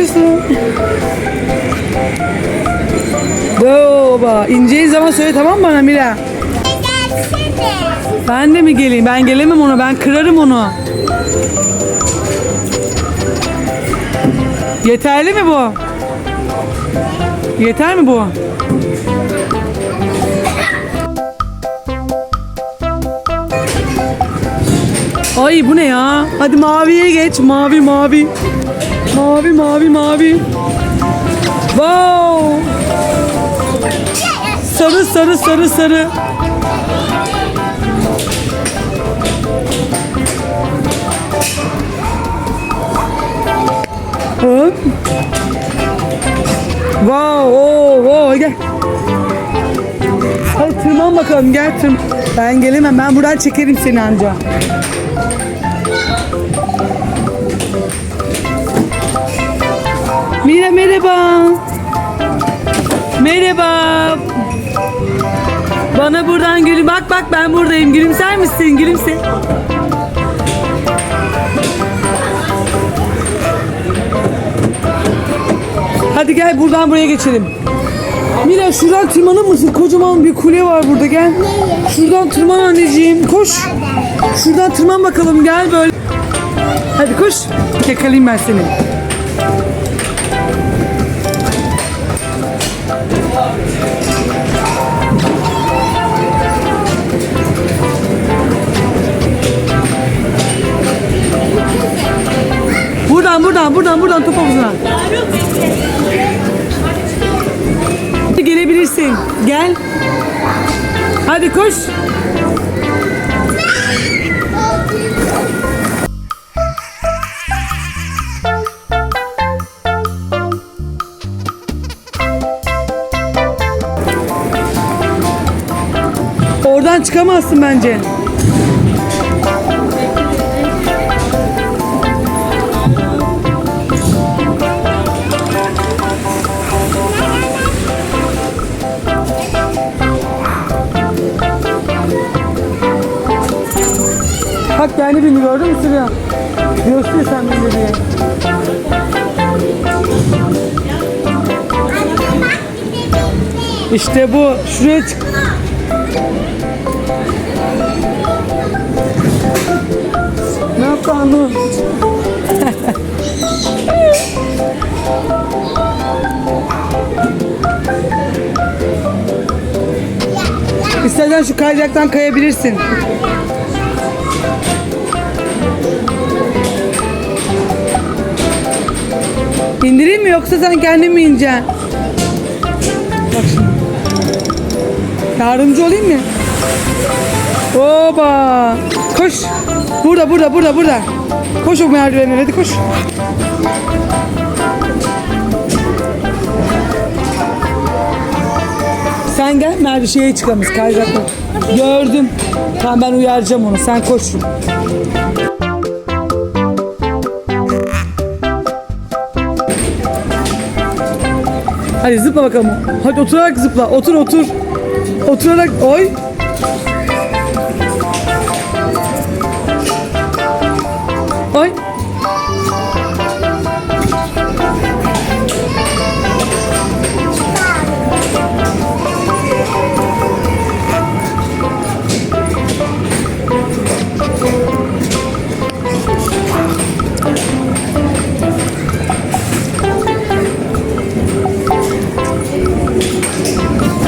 yapıyorsun? Baba ineceği zaman söyle tamam mı bana Mira? Ben de mi geleyim? Ben gelemem ona. Ben kırarım onu. Yeterli mi bu? Yeter mi bu? Ay bu ne ya? Hadi maviye geç. Mavi mavi. Mavi mavi mavi. Wow. Sarı sarı sarı sarı. Hop. Wow, oh, oh, gel. Hadi tırman bakalım, gel tırm. Ben gelemem, ben buradan çekerim seni anca. Merhaba. Bana buradan gülüm. Bak bak ben buradayım. Gülümser misin? Gülümse. Hadi gel buradan buraya geçelim. Mira şuradan tırmanır mısın? Kocaman bir kule var burada gel. Şuradan tırman anneciğim koş. Şuradan tırman bakalım gel böyle. Hadi koş. Yakalayayım ben seni. Buradan buradan buradan buradan top havuzuna. Gelebilirsin. Gel. Hadi koş. Oradan çıkamazsın bence. Bak kendi bindi gördün mü Süreyya? Göster sen bindi diye. İşte bu. Şuraya çık. ne yaptı? İstersen şu kayacaktan kayabilirsin. İndireyim mi yoksa sen kendin mi ineceksin? Bak şimdi. Yardımcı olayım mı? Oba! Koş. Burada, burada, burada, burada. Koş o merdivenlere, hadi koş. Sen gel, merdi şeye çıkalım, kayacaklar. Gördüm. Tamam ben uyaracağım onu, sen koş. Hadi zıpla bakalım. Hadi oturarak zıpla. Otur otur. Oturarak oy.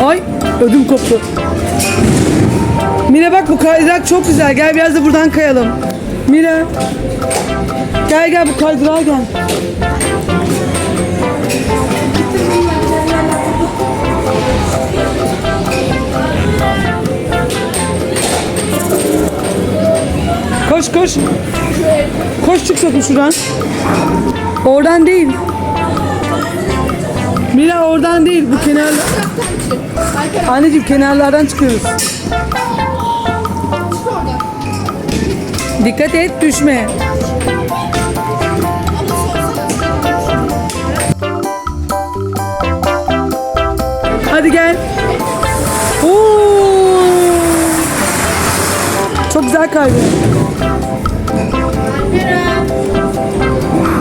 Ay ödüm koptu. Mira bak bu kaydırak çok güzel. Gel biraz da buradan kayalım. Mira. Gel gel bu kaydırağa gel. Koş koş. Koş çık sakın şuradan. Oradan değil. Mira oradan değil bu kenarda. Anneciğim kenarlardan çıkıyoruz. Dikkat et düşme. Hadi gel. Oo. Çok güzel kaydı.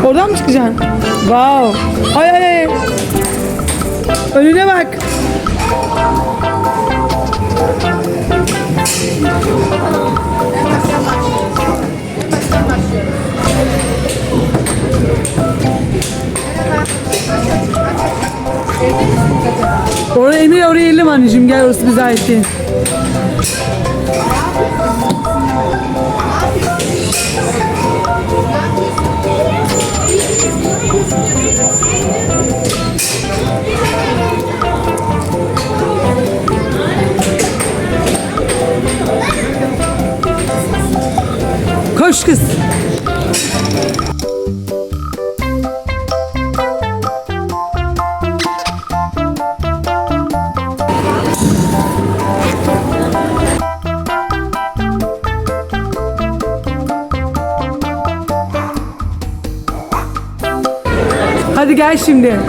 Oradan mı çıkacaksın? Wow. Ay ay ay. Önüne bak. Oraya Emir oraya eğilim anneciğim gel orası bize ait değil. Koş kız. Hadi gel şimdi.